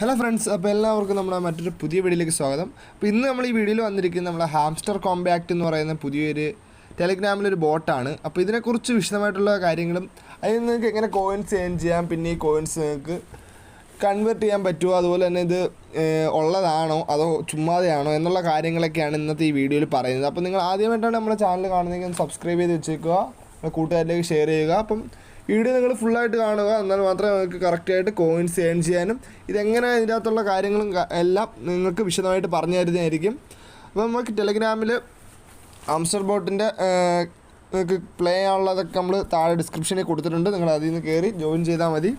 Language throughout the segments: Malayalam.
ഹലോ ഫ്രണ്ട്സ് അപ്പോൾ എല്ലാവർക്കും നമ്മുടെ മറ്റൊരു പുതിയ വീഡിയോയിലേക്ക് സ്വാഗതം. അപ്പോൾ ഇന്ന് നമ്മൾ ഈ വീഡിയോയിൽ വന്നിരിക്കുന്നത് നമ്മുടെ ഹാംസ്റ്റർ കോമ്പാക്ട് എന്ന് പറയുന്ന പുതിയൊരു ടെലിഗ്രാമിലൊരു ബോട്ടാണ് അപ്പോൾ ഇതിനെക്കുറിച്ച് വിശദമായിട്ടുള്ള കാര്യങ്ങളും അതിൽ നിങ്ങൾക്ക് എങ്ങനെ കോയിൻസ് ഏൺ ചെയ്യാം പിന്നെ ഈ കോയിൻസ് നിങ്ങൾക്ക് കൺവേർട്ട് ചെയ്യാൻ പറ്റുമോ അതുപോലെ തന്നെ ഇത് ഉള്ളതാണോ അതോ ചുമ്മാതെയാണോ എന്നുള്ള കാര്യങ്ങളൊക്കെയാണ് ഇന്നത്തെ ഈ വീഡിയോയിൽ പറയുന്നത്. അപ്പോൾ നിങ്ങൾ ആദ്യമായിട്ടാണ് നമ്മുടെ ചാനൽ കാണുന്നതെങ്കിൽ സബ്സ്ക്രൈബ് ചെയ്ത് വെച്ചേക്കുക. കൂട്ടുകാരിലേക്ക് ഷെയർ ചെയ്യുക. അപ്പം വീഡിയോ നിങ്ങൾ ഫുള്ളായിട്ട് കാണുക. എന്നാൽ മാത്രമേ നിങ്ങൾക്ക് കറക്റ്റായിട്ട് കോയിൻസ് ഏൺ ചെയ്യാനും ഇതെങ്ങനെ ഇതിന്റെ അകത്തുള്ള കാര്യങ്ങളും എല്ലാം നിങ്ങൾക്ക് വിശദമായിട്ട് പറഞ്ഞു തരുന്നതായിരിക്കും. അപ്പോൾ നമുക്ക് ടെലിഗ്രാമിൽ ആംസ്റ്റർ ബോട്ടിന്റെ നിങ്ങൾക്ക് പ്ലേ ചെയ്യാനുള്ളതൊക്കെ നമ്മൾ താഴെ ഡിസ്ക്രിപ്ഷനിൽ കൊടുത്തിട്ടുണ്ട്. നിങ്ങൾ അതിൽ നിന്ന് കയറി ജോയിൻ ചെയ്താൽ മതി.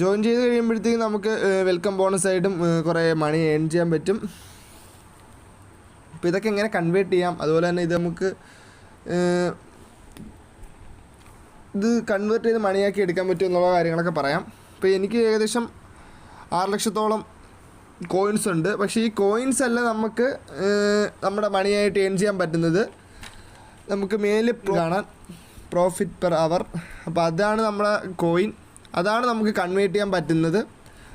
ജോയിൻ ചെയ്ത് കഴിയുമ്പോഴത്തേക്കും നമുക്ക് വെൽക്കം ബോണസ് ആയിട്ടും കുറേ മണി ഏൺ ചെയ്യാൻ പറ്റും. അപ്പോൾ ഇതൊക്കെ എങ്ങനെ കൺവേർട്ട് ചെയ്യാം? അതുപോലെ തന്നെ ഇത് നമുക്ക് ഇത് കൺവേർട്ട് ചെയ്ത് മണിയാക്കി എടുക്കാൻ പറ്റും എന്നുള്ള കാര്യങ്ങളൊക്കെ പറയാം. ഇപ്പോൾ എനിക്ക് ഏകദേശം ആറ് ലക്ഷത്തോളം കോയിൻസ് ഉണ്ട്. പക്ഷേ ഈ കോയിൻസ് അല്ല നമുക്ക് നമ്മുടെ മണിയായിട്ട് ഏൺ ചെയ്യാൻ പറ്റുന്നത്. നമുക്ക് മേലിൽ കാണാൻ പ്രോഫിറ്റ് പെർ അവർ അപ്പോൾ അതാണ് നമ്മുടെ കോയിൻ അതാണ് നമുക്ക് കൺവേർട്ട് ചെയ്യാൻ പറ്റുന്നത്.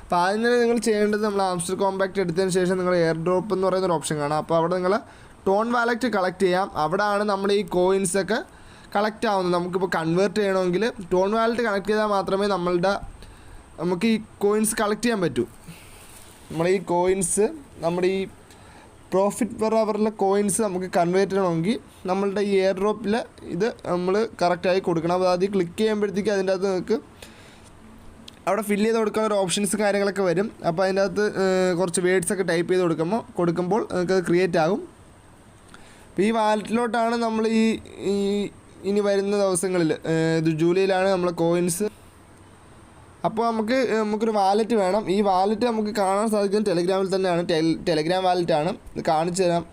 അപ്പോൾ അതിന് നിങ്ങൾ ചെയ്യേണ്ടത് നമ്മൾ ആംസ്റ്റർ കോമ്പാക്റ്റ് എടുത്തതിന് ശേഷം നിങ്ങൾ എയർ ഡ്രോപ്പ് എന്ന് പറയുന്ന ഒരു ഓപ്ഷൻ കാണാം. അപ്പോൾ അവിടെ നിങ്ങൾ ടോൺ വാലറ്റ് കളക്ട് ചെയ്യാം. അവിടെയാണ് നമ്മൾ ഈ കോയിൻസ് കളക്ട് ആവുന്നത് നമുക്കിപ്പോൾ കൺവേർട്ട് ചെയ്യണമെങ്കിൽ ടോൺ വാലറ്റ് കണക്ട് ചെയ്താൽ മാത്രമേ നമ്മളുടെ നമുക്ക് ഈ കോയിൻസ് കളക്ട് ചെയ്യാൻ പറ്റൂ. നമ്മുടെ ഈ കോയിൻസ് നമ്മുടെ ഈ പ്രോഫിറ്റ് പെർ അവറിലെ കോയിൻസ് നമുക്ക് കൺവേർട്ട് ചെയ്യണമെങ്കിൽ നമ്മളുടെ ഈ എയർ ഡ്രോപ്പിൽ ഇത് നമ്മൾ കറക്റ്റായി കൊടുക്കണം. അപ്പോൾ അത് ക്ലിക്ക് ചെയ്യുമ്പോഴത്തേക്ക് അതിന്റെ അകത്ത് നിങ്ങൾക്ക് അവിടെ ഫില്ല് ചെയ്ത് കൊടുക്കാൻ ഒരു ഓപ്ഷൻസ് കാര്യങ്ങളൊക്കെ വരും. അപ്പോൾ അതിന്റെ അകത്ത് കുറച്ച് വേർഡ്സ് ഒക്കെ ടൈപ്പ് ചെയ്ത് കൊടുക്കുമ്പോൾ കൊടുക്കുമ്പോൾ നിങ്ങൾക്ക് അത് ക്രിയേറ്റ് ആകും. അപ്പോൾ ഈ വാലറ്റിലോട്ടാണ് നമ്മൾ ഈ ഈ ഇനി വരുന്ന ദിവസങ്ങളിൽ ഇത് ജൂലൈയിലാണ് നമ്മൾ കോയിൻസ് അപ്പോൾ നമുക്ക് നമുക്കൊരു വാലറ്റ് വേണം. ഈ വാലറ്റ് നമുക്ക് കാണാൻ സാധിക്കുന്നത് ടെലിഗ്രാമിൽ തന്നെയാണ്. ടെലിഗ്രാം വാലറ്റാണ് ഇത് കാണിച്ചു തരാം.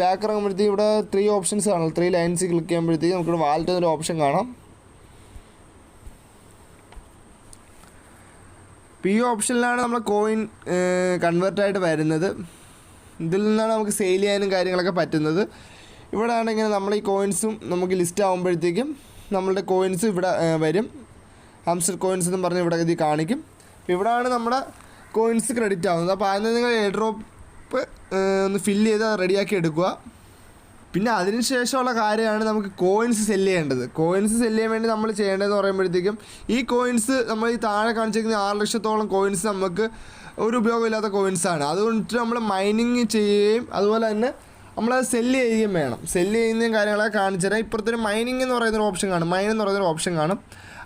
ബാക്ക് ഇറങ്ങുമ്പോഴത്തേക്ക് ഇവിടെ ത്രീ ഓപ്ഷൻസ് കാണാം. ത്രീ ലൈൻസ് ക്ലിക്ക് ചെയ്യുമ്പോഴത്തേക്ക് നമുക്ക് വാലറ്റ് എന്നൊരു ഓപ്ഷൻ കാണാം. പി ഓപ്ഷനിലാണ് നമ്മൾ കോയിൻ കൺവേർട്ടായിട്ട് വരുന്നത്. ഇതിൽ നിന്നാണ് നമുക്ക് സെയിൽ ചെയ്യാനും കാര്യങ്ങളൊക്കെ പറ്റുന്നത്. ഇവിടെ ആണെങ്കിൽ നമ്മൾ ഈ കോയിൻസും നമുക്ക് ലിസ്റ്റ് ആകുമ്പോഴത്തേക്കും നമ്മളുടെ കോയിൻസ് ഇവിടെ വരും. ഹംസ്റ്റർ കോയിൻസ് എന്ന് പറഞ്ഞ് ഇവിടെ ഇത് കാണിക്കും. ഇവിടെ ഇവിടെയാണ് നമ്മുടെ കോയിൻസ് ക്രെഡിറ്റ് ആവുന്നത്. അപ്പോൾ അതിന് നിങ്ങൾ എയർ ഡ്രോപ്പ് ഒന്ന് ഫില്ല് ചെയ്ത് റെഡിയാക്കി എടുക്കുക. പിന്നെ അതിന് ശേഷമുള്ള കാര്യമാണ് നമുക്ക് കോയിൻസ് സെൽ ചെയ്യേണ്ടത്. കോയിൻസ് സെൽ ചെയ്യാൻ വേണ്ടി നമ്മൾ ചെയ്യേണ്ടതെന്ന് പറയുമ്പോഴത്തേക്കും ഈ കോയിൻസ് നമ്മൾ ഈ താഴെ കാണിച്ചിരിക്കുന്ന ആറ് ലക്ഷത്തോളം കോയിൻസ് നമുക്ക് ഒരു ഉപയോഗമില്ലാത്ത കോയിൻസാണ് അതുകൊണ്ട് നമ്മൾ മൈനിങ് ചെയ്യുകയും അതുപോലെ തന്നെ നമ്മളത് സെല്ല് ചെയ്യുകയും വേണം. സെല്ല് ചെയ്യുന്നതും കാര്യങ്ങളൊക്കെ കാണിച്ചു തരാം. ഇപ്പുറത്തൊരു മൈനിങ് എന്ന് പറയുന്നൊരു ഓപ്ഷൻ കാണും. മൈൻ എന്ന് പറയുന്നൊരു ഓപ്ഷൻ കാണും.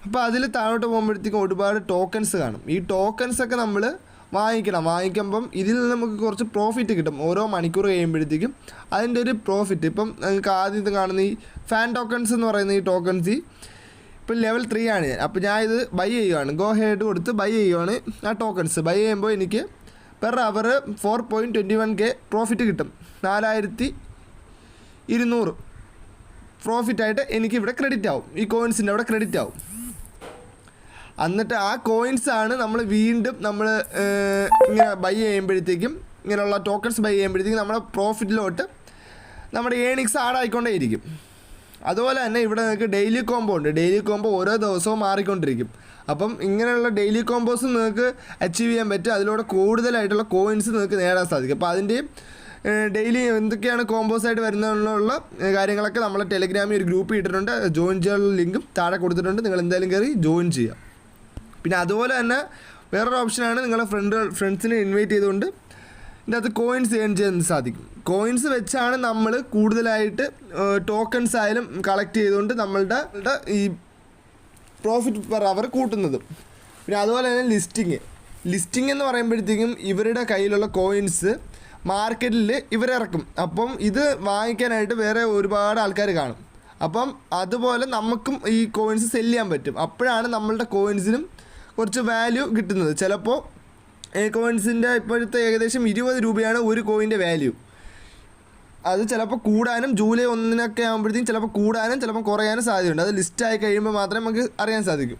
അപ്പോൾ അതിൽ താഴോട്ട് പോകുമ്പോഴത്തേക്കും ഒരുപാട് ടോക്കൺസ് കാണും. ഈ ടോക്കൺസ് ഒക്കെ നമ്മൾ വാങ്ങിക്കണം. വാങ്ങിക്കുമ്പം ഇതിൽ നിന്ന് നമുക്ക് കുറച്ച് പ്രോഫിറ്റ് കിട്ടും. ഓരോ മണിക്കൂർ കഴിയുമ്പോഴത്തേക്കും അതിന്റെ ഒരു പ്രോഫിറ്റ് ഇപ്പം നിങ്ങൾക്ക് ആദ്യം ഇത് കാണുന്ന ഈ ഫാൻ ടോക്കൺസ് എന്ന് പറയുന്ന ഈ ടോക്കൺസ് ഇപ്പം ലെവൽ ത്രീ ആണ് ഞാൻ. അപ്പോൾ ഞാൻ ഇത് ബൈ ചെയ്യുവാണ്. ഗോ ഹെഡ് കൊടുത്ത് ബൈ ചെയ്യുവാണ് ആ ടോക്കൺസ് ബൈ ചെയ്യുമ്പോൾ എനിക്ക് per hour four point twenty one K profit കിട്ടും. നാലായിരത്തി ഇരുന്നൂറ് പ്രോഫിറ്റായിട്ട് എനിക്ക് ഇവിടെ ക്രെഡിറ്റ് ആവും. ഈ കോയിൻസിന്റെ അവിടെ ക്രെഡിറ്റ് ആവും. എന്നിട്ട് ആ കോയിൻസ് ആണ് നമ്മൾ വീണ്ടും നമ്മൾ ഇങ്ങനെ ബൈ ചെയ്യുമ്പോഴത്തേക്കും ഇങ്ങനെയുള്ള ടോക്കൺസ് ബൈ ചെയ്യുമ്പോഴത്തേക്കും നമ്മുടെ പ്രോഫിറ്റിലോട്ട് നമ്മുടെ ഏണിങ്സ് ആഡായിക്കൊണ്ടേയിരിക്കും അതുപോലെ തന്നെ ഇവിടെ നിങ്ങൾക്ക് ഡെയിലി കോംബോ ഉണ്ട് ഡെയിലി കോംബോ ഓരോ ദിവസവും മാറിക്കൊണ്ടിരിക്കും. അപ്പം ഇങ്ങനെയുള്ള ഡെയിലി കോമ്പോസ് നിങ്ങൾക്ക് അച്ചീവ് ചെയ്യാൻ പറ്റും. അതിലൂടെ കൂടുതലായിട്ടുള്ള കോയിൻസ് നിങ്ങൾക്ക് നേടാൻ സാധിക്കും. അപ്പോൾ അതിന്റെയും ഡെയിലി എന്തൊക്കെയാണ് കോമ്പോസ് ആയിട്ട് വരുന്നതിനുള്ള ഏഹ്, കാര്യങ്ങളൊക്കെ നമ്മൾ ടെലിഗ്രാമിൽ ഒരു ഗ്രൂപ്പ് ഇട്ടിട്ടുണ്ട്. ജോയിൻ ചെയ്യാനുള്ള ലിങ്കും താഴെ കൊടുത്തിട്ടുണ്ട്. നിങ്ങൾ എന്തായാലും കയറി ജോയിൻ ചെയ്യാം പിന്നെ അതുപോലെ തന്നെ വേറൊരു ഓപ്ഷനാണ് നിങ്ങളെ ഫ്രണ്ട് ഫ്രണ്ട്സിനെ ഇൻവൈറ്റ് ചെയ്തുകൊണ്ട് ഇതിന്റെ അകത്ത് കോയിൻസ് ഏൺ ചെയ്യാൻ സാധിക്കും. കോയിൻസ് വെച്ചാണ് നമ്മൾ കൂടുതലായിട്ട് ടോക്കൺസ് ആയാലും കളക്ട് ചെയ്തുകൊണ്ട് നമ്മളുടെ ഈ പ്രോഫിറ്റ് പെർ അവർ കൂട്ടുന്നതും. പിന്നെ അതുപോലെ തന്നെ ലിസ്റ്റിങ് ലിസ്റ്റിംഗ് എന്ന് പറയുമ്പോഴത്തേക്കും ഇവരുടെ കയ്യിലുള്ള കോയിൻസ് മാർക്കറ്റിൽ ഇവരിറക്കും അപ്പം ഇത് വാങ്ങിക്കാനായിട്ട് വേറെ ഒരുപാട് ആൾക്കാർ കാണും. അപ്പം അതുപോലെ നമുക്കും ഈ കോയിൻസ് സെൽ ചെയ്യാൻ പറ്റും. അപ്പോഴാണ് നമ്മളുടെ കോയിൻസിനും കുറച്ച് വാല്യൂ കിട്ടുന്നത്. ചിലപ്പോൾ കോയിൻസിന്റെ ഇപ്പോഴത്തെ ഏകദേശം ഇരുപത് രൂപയാണ് ഒരു കോയിന്റെ വാല്യൂ അത് ചിലപ്പോൾ കൂടാനും ജൂലൈ ഒന്നിനൊക്കെ ആകുമ്പോഴത്തേക്കും ചിലപ്പോൾ കൂടാനും ചിലപ്പോൾ കുറയാനും സാധ്യതയുണ്ട്. അത് ലിസ്റ്റ് ആയി കഴിയുമ്പോൾ മാത്രമേ നമുക്ക് അറിയാൻ സാധിക്കും.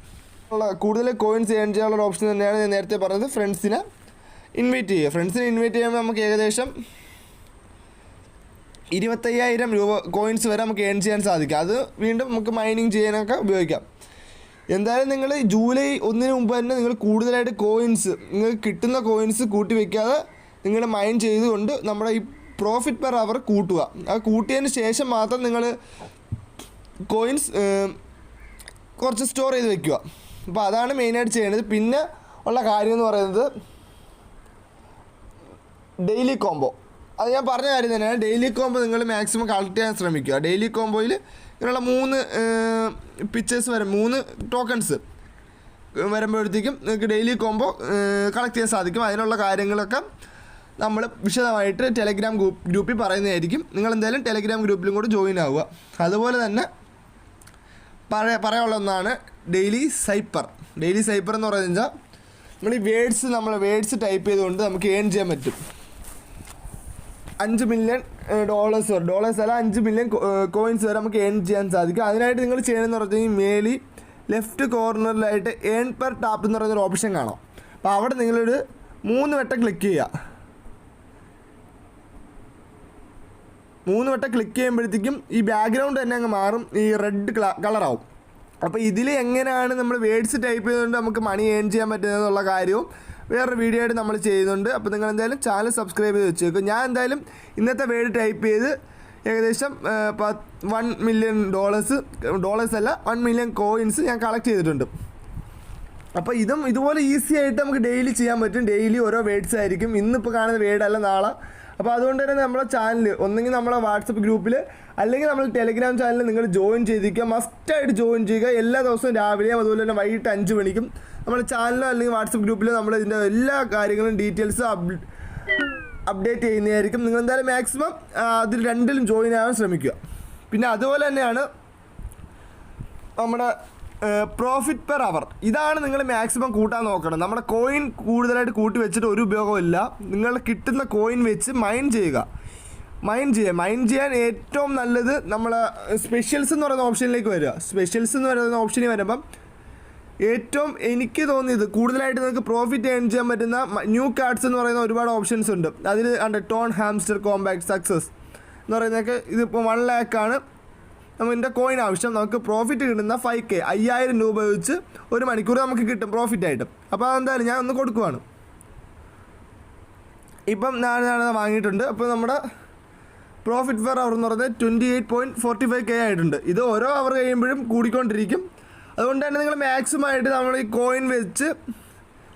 കൂടുതൽ കോയിൻസ് ഏൺ ചെയ്യാനുള്ള ഓപ്ഷൻ തന്നെയാണ് ഞാൻ നേരത്തെ പറഞ്ഞത്. ഫ്രണ്ട്സിനെ ഇൻവൈറ്റ് ചെയ്യുക. ഫ്രണ്ട്സിനെ ഇൻവൈറ്റ് ചെയ്യുമ്പോൾ നമുക്ക് ഏകദേശം ഇരുപത്തയ്യായിരം രൂപ കോയിൻസ് വരെ നമുക്ക് ഏൺ ചെയ്യാൻ സാധിക്കും. അത് വീണ്ടും നമുക്ക് മൈനിങ് ചെയ്യാനൊക്കെ ഉപയോഗിക്കാം. എന്തായാലും നിങ്ങൾ ജൂലൈ ഒന്നിന് മുമ്പ് തന്നെ നിങ്ങൾ കൂടുതലായിട്ട് കോയിൻസ് നിങ്ങൾ കിട്ടുന്ന കോയിൻസ് കൂട്ടി വെക്കാതെ നിങ്ങൾ മൈൻ ചെയ്തുകൊണ്ട് നമ്മുടെ ഈ പ്രോഫിറ്റ് പെർ അവർ കൂട്ടുക. ആ കൂട്ടിയതിന് ശേഷം മാത്രം നിങ്ങൾ കോയിൻസ് കുറച്ച് സ്റ്റോർ ചെയ്ത് വെക്കുക. അപ്പോൾ അതാണ് മെയിനായിട്ട് ചെയ്യേണ്ടത്. പിന്നെ ഉള്ള കാര്യം എന്ന് പറയുന്നത് ഡെയിലി കോംബോ അത് ഞാൻ പറഞ്ഞ കാര്യം തന്നെയാണ്. ഡെയിലി കോംബോ നിങ്ങൾ മാക്സിമം കളക്ട് ചെയ്യാൻ ശ്രമിക്കുക. ഡെയിലി കോംബോയിൽ ഇങ്ങനെയുള്ള മൂന്ന് പിക്ചേഴ്സ് വരും. മൂന്ന് ടോക്കൺസ് വരുമ്പോഴത്തേക്കും നിങ്ങൾക്ക് ഡെയിലി കോംബോ കളക്ട് ചെയ്യാൻ സാധിക്കും. അതിനുള്ള കാര്യങ്ങളൊക്കെ നമ്മൾ വിശദമായിട്ട് ടെലഗ്രാം ഗ്രൂപ്പ് ഗ്രൂപ്പിൽ പറയുന്നതായിരിക്കും. നിങ്ങൾ എന്തായാലും ടെലഗ്രാം ഗ്രൂപ്പിലും കൂടെ ജോയിൻ ആവുക. അതുപോലെ തന്നെ പറയ പറയാനുള്ള ഒന്നാണ് ഡെയിലി സൈപ്പർ ഡെയിലി സൈപ്പർ എന്ന് പറയുന്നത് വെച്ചാൽ നമ്മൾ ഈ വേഡ്സ് നമ്മൾ വേഡ്സ് ടൈപ്പ് ചെയ്തുകൊണ്ട് നമുക്ക് ഏൺ ചെയ്യാൻ പറ്റും. അഞ്ച് മില്യൺ ഡോളേഴ്സ് വരെ. ഡോളേഴ്സ് അല്ല അഞ്ച് മില്യൺ കോയിൻസ് വരെ നമുക്ക് ഏൺ ചെയ്യാൻ സാധിക്കും. അതിനായിട്ട് നിങ്ങൾ ചെയ്യണമെന്ന് പറഞ്ഞു കഴിഞ്ഞാൽ മേലി ലെഫ്റ്റ് കോർണറിലായിട്ട് ഏൺ പെർ ടാപ്പ് എന്ന് പറയുന്നൊരു ഓപ്ഷൻ കാണാം. അപ്പോൾ അവിടെ നിങ്ങളൊരു മൂന്ന് വട്ടം ക്ലിക്ക് ചെയ്യുക. മൂന്ന് വട്ടം ക്ലിക്ക് ചെയ്യുമ്പോഴത്തേക്കും ഈ ബാക്ക്ഗ്രൗണ്ട് തന്നെ അങ്ങ് മാറും ഈ റെഡ് കളറാവും അപ്പോൾ ഇതിൽ എങ്ങനെയാണ് നമ്മൾ വേഡ്സ് ടൈപ്പ് ചെയ്തുകൊണ്ട് നമുക്ക് മണി ഏൺ ചെയ്യാൻ പറ്റുന്നതെന്നുള്ള കാര്യവും വേറൊരു വീഡിയോ ആയിട്ട് നമ്മൾ ചെയ്യുന്നുണ്ട്. അപ്പോൾ നിങ്ങൾ എന്തായാലും ചാനൽ സബ്സ്ക്രൈബ് ചെയ്ത് വെച്ചേക്കും. ഞാൻ എന്തായാലും ഇന്നത്തെ വേഡ് ടൈപ്പ് ചെയ്ത് ഏകദേശം വൺ മില്യൺ ഡോളേഴ്സ് ഡോളേഴ്സ് അല്ല വൺ മില്യൺ കോയിൻസ് ഞാൻ കളക്ട് ചെയ്തിട്ടുണ്ട്. അപ്പോൾ ഇതും ഇതുപോലെ ഈസി ആയിട്ട് നമുക്ക് ഡെയിലി ചെയ്യാൻ പറ്റും. ഡെയിലി ഓരോ വേഡ്സ് ആയിരിക്കും. ഇന്നിപ്പോൾ കാണുന്ന വേഡ് അല്ല നാളെ. അപ്പോൾ അതുകൊണ്ട് തന്നെ നമ്മുടെ ചാനൽ ഒന്നെങ്കിൽ നമ്മളെ വാട്സപ്പ് ഗ്രൂപ്പിൽ അല്ലെങ്കിൽ നമ്മൾ ടെലിഗ്രാം ചാനലിൽ നിങ്ങൾ ജോയിൻ ചെയ്തിരിക്കുക. മസ്റ്റായിട്ട് ജോയിൻ ചെയ്യുക. എല്ലാ ദിവസവും രാവിലെയും അതുപോലെ തന്നെ വൈകിട്ട് അഞ്ച് മണിക്കും നമ്മുടെ ചാനലോ അല്ലെങ്കിൽ വാട്സപ്പ് ഗ്രൂപ്പിലോ നമ്മൾ ഇതിന്റെ എല്ലാ കാര്യങ്ങളും ഡീറ്റെയിൽസ് അപ്ഡേറ്റ് ചെയ്യുന്നതായിരിക്കും. നിങ്ങൾ എന്തായാലും മാക്സിമം അതിൽ രണ്ടിലും ജോയിൻ ആവാൻ ശ്രമിക്കുക. പിന്നെ അതുപോലെ തന്നെയാണ് നമ്മുടെ പ്രോഫിറ്റ് പെർ അവർ ഇതാണ് നിങ്ങൾ മാക്സിമം കൂട്ടാൻ നോക്കണം. നമ്മുടെ കോയിൻ കൂടുതലായിട്ട് കൂട്ടി വെച്ചിട്ട് ഒരു ഉപയോഗമില്ല നിങ്ങൾ കിട്ടുന്ന കോയിൻ വെച്ച് മൈൻ ചെയ്യുക. മൈൻ ചെയ്യുക. മൈൻ ചെയ്യാൻ ഏറ്റവും നല്ലത് നമ്മൾ സ്പെഷ്യൽസ് എന്ന് പറയുന്ന ഓപ്ഷനിലേക്ക് വരിക. സ്പെഷ്യൽസ് എന്ന് പറയുന്ന ഓപ്ഷനിൽ വരുമ്പം ഏറ്റവും എനിക്ക് തോന്നിയത് കൂടുതലായിട്ട് നിങ്ങൾക്ക് പ്രോഫിറ്റ് ഏൺ ചെയ്യാൻ പറ്റുന്ന ന്യൂ കാർഡ്സ് എന്ന് പറയുന്ന ഒരുപാട് ഓപ്ഷൻസ് ഉണ്ട്. അതിൽ ഉണ്ട് ടോൺ ഹാംസ്റ്റർ കോമ്പാക്ട് സക്സസ് എന്ന് പറയുന്നതൊക്കെ ഇതിപ്പോൾ വൺ ലാക്കാണ് നമ്മുടെ കോയിൻ ആവശ്യം നമുക്ക് പ്രോഫിറ്റ് കിട്ടുന്ന ഫൈവ് കെ അയ്യായിരം രൂപ വെച്ച് ഒരു മണിക്കൂർ നമുക്ക് കിട്ടും പ്രോഫിറ്റ് ആയിട്ട്. അപ്പോൾ അതെന്തായാലും ഞാൻ ഒന്ന് കൊടുക്കുവാണ്. ഇപ്പം ഞാൻ ഞാൻ വാങ്ങിയിട്ടുണ്ട്. അപ്പോൾ നമ്മുടെ പ്രോഫിറ്റ് പെർ അവർ എന്ന് പറഞ്ഞാൽ twenty eight point forty five K ആയിട്ടുണ്ട്. ഇത് ഓരോ അവർ കഴിയുമ്പോഴും കൂടിക്കൊണ്ടിരിക്കും. അതുകൊണ്ട് തന്നെ നിങ്ങൾ മാക്സിമം ആയിട്ട് നമ്മൾ ഈ കോയിൻ വെച്ച്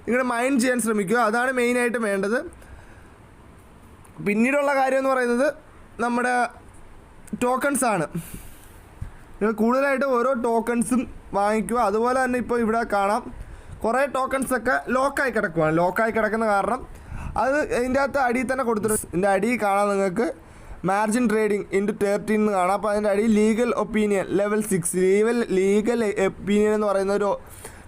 നിങ്ങളുടെ മൈൻഡ് ചെയ്യാൻ ശ്രമിക്കുക. അതാണ് മെയിനായിട്ട് വേണ്ടത്. പിന്നീടുള്ള കാര്യം എന്ന് പറയുന്നത് നമ്മുടെ ടോക്കൺസ് ആണ്. നിങ്ങൾ കൂടുതലായിട്ട് ഓരോ ടോക്കൺസും വാങ്ങിക്കുക. അതുപോലെ തന്നെ ഇപ്പോൾ ഇവിടെ കാണാം. കുറേ ടോക്കൺസൊക്കെ ലോക്കായി കിടക്കുവാണ്. ലോക്കായി കിടക്കുന്ന കാരണം അത് ഇതിന്റെ അകത്ത് അടിയിൽ തന്നെ കൊടുത്തിട്ടുണ്ട്. ഇതിന്റെ അടിയിൽ കാണാം നിങ്ങൾക്ക് മാർജിൻ ട്രേഡിംഗ് ഇന്റു തേർട്ടീൻ എന്ന് കാണാം. അപ്പോൾ അതിന്റെ അടിയിൽ legal opinion level six level legal opinion എന്ന് പറയുന്ന ഒരു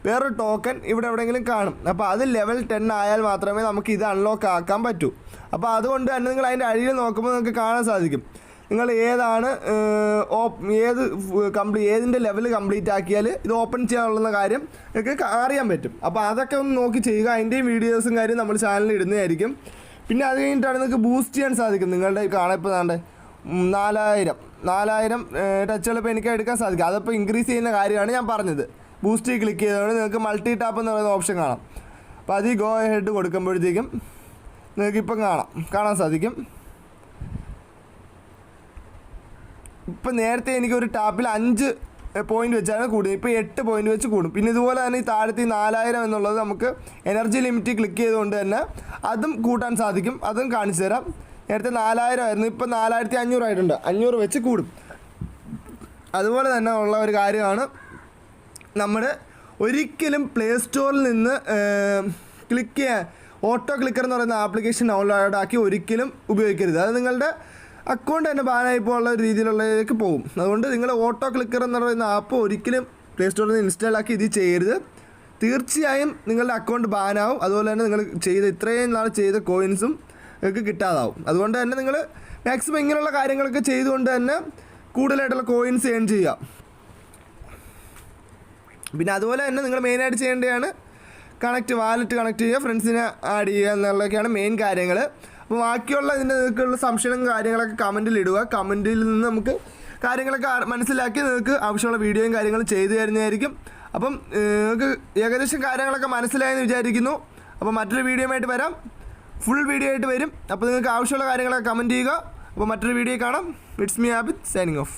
വേറൊരു ടോക്കൺ ഇവിടെ എവിടെയെങ്കിലും കാണും. അപ്പോൾ അത് ലെവൽ ടെൻ ആയാൽ മാത്രമേ നമുക്ക് ഇത് അൺലോക്ക് ആക്കാൻ പറ്റൂ. അപ്പോൾ അതുകൊണ്ട് തന്നെ നിങ്ങൾ അതിന്റെ അടിയിൽ നോക്കുമ്പോൾ നിങ്ങൾക്ക് കാണാൻ സാധിക്കും. നിങ്ങൾ ഏതാണ് ഏത് കംപ്ലീറ്റ് ഏതിന്റെ ലെവൽ കംപ്ലീറ്റ് ആക്കിയാൽ ഇത് ഓപ്പൺ ചെയ്യാനുള്ള കാര്യം നിങ്ങൾക്ക് അറിയാൻ പറ്റും. അപ്പോൾ അതൊക്കെ ഒന്ന് നോക്കി ചെയ്യുക. അതിന്റെയും വീഡിയോസും കാര്യം നമ്മൾ ചാനലിൽ ഇടുന്നതായിരിക്കും. പിന്നെ അത് കഴിഞ്ഞിട്ടാണ് നിങ്ങൾക്ക് ബൂസ്റ്റ് ചെയ്യാൻ സാധിക്കും. നിങ്ങളുടെ കാണാൻ ഇപ്പോൾ നാലായിരം. നാലായിരം ടച്ചുകൾ ഇപ്പോൾ എനിക്ക് എടുക്കാൻ സാധിക്കും. അതിപ്പോൾ ഇൻക്രീസ് ചെയ്യുന്ന കാര്യമാണ് ഞാൻ പറഞ്ഞത്. ബൂസ്റ്റ് ക്ലിക്ക് ചെയ്തതുകൊണ്ട് നിങ്ങൾക്ക് മൾട്ടി ടാപ്പ് എന്ന് പറയുന്ന ഓപ്ഷൻ കാണാം. അപ്പോൾ അത് ഗോ ഹെഡ് കൊടുക്കുമ്പോഴത്തേക്കും നിങ്ങൾക്കിപ്പം കാണാം. കാണാൻ സാധിക്കും. ഇപ്പം നേരത്തെ എനിക്ക് ഒരു ടാപ്പിൽ അഞ്ച് പോയിന്റ് വെച്ചാണ് കൂടുന്നത് ഇപ്പോൾ എട്ട് പോയിന്റ് വെച്ച് കൂടും. പിന്നെ ഇതുപോലെ തന്നെ ഈ താഴത്തെ ഈ നാലായിരം എന്നുള്ളത് നമുക്ക് എനർജി ലിമിറ്റ് ക്ലിക്ക് ചെയ്തുകൊണ്ട് തന്നെ അതും കൂട്ടാൻ സാധിക്കും. അതും കാണിച്ചു തരാം. നേരത്തെ നാലായിരം ആയിരുന്നു. ഇപ്പം നാലായിരത്തി അഞ്ഞൂറായിട്ടുണ്ട് അഞ്ഞൂറ് വെച്ച് കൂടും. അതുപോലെ തന്നെ ഉള്ള ഒരു കാര്യമാണ് നമ്മൾ ഒരിക്കലും പ്ലേ സ്റ്റോറിൽ നിന്ന് ക്ലിക്ക് ചെയ്യാൻ ഓട്ടോ ക്ലിക്കർ എന്ന് പറയുന്ന ആപ്ലിക്കേഷൻ ഡൗൺലോഡ് ആക്കി ഒരിക്കലും ഉപയോഗിക്കരുത്. അത് നിങ്ങളുടെ അക്കൗണ്ട് തന്നെ ബാനായി പോകാനുള്ള രീതിയിലുള്ളതിലേക്ക് പോകും. അതുകൊണ്ട് നിങ്ങൾ ഓട്ടോ ക്ലിക്കർ എന്ന് പറയുന്ന ആപ്പ് ഒരിക്കലും പ്ലേ സ്റ്റോറിൽ നിന്ന് ഇൻസ്റ്റാൾ ആക്കി ഇത് ചെയ്യരുത്. തീർച്ചയായും നിങ്ങളുടെ അക്കൗണ്ട് ബാനാവും അതുപോലെ തന്നെ നിങ്ങൾ ചെയ്ത ഇത്രയും നാൾ ചെയ്ത കോയിൻസും നിങ്ങൾക്ക് കിട്ടാതാവും. അതുകൊണ്ട് തന്നെ നിങ്ങൾ മാക്സിമം ഇങ്ങനെയുള്ള കാര്യങ്ങളൊക്കെ ചെയ്തുകൊണ്ട് തന്നെ കൂടുതലായിട്ടുള്ള കോയിൻസ് ഏൺ ചെയ്യുക. പിന്നെ അതുപോലെ തന്നെ നിങ്ങൾ മെയിനായിട്ട് ചെയ്യേണ്ടതാണ് കണക്റ്റ് വാലറ്റ് കണക്ട് ചെയ്യുക ഫ്രണ്ട്സിനെ ആഡ് ചെയ്യുക എന്നുള്ളതൊക്കെയാണ് മെയിൻ കാര്യങ്ങൾ അപ്പോൾ ബാക്കിയുള്ള ഇതിന്റെ നിങ്ങൾക്കുള്ള സംശയങ്ങളും കാര്യങ്ങളൊക്കെ കമന്റിൽ ഇടുക. കമന്റിൽ നിന്ന് നമുക്ക് കാര്യങ്ങളൊക്കെ മനസ്സിലാക്കി നിങ്ങൾക്ക് ആവശ്യമുള്ള വീഡിയോയും കാര്യങ്ങളും ചെയ്തു തരുന്നതായിരിക്കും. അപ്പം നിങ്ങൾക്ക് ഏകദേശം കാര്യങ്ങളൊക്കെ മനസ്സിലായെന്ന് വിചാരിക്കുന്നു. അപ്പോൾ മറ്റൊരു വീഡിയോ ആയിട്ട് വരാം. ഫുൾ വീഡിയോ ആയിട്ട് വരും. അപ്പോൾ നിങ്ങൾക്ക് ആവശ്യമുള്ള കാര്യങ്ങളൊക്കെ കമന്റ് ചെയ്യുക. അപ്പോൾ മറ്റൊരു വീഡിയോ കാണാം. It's me Abid signing off.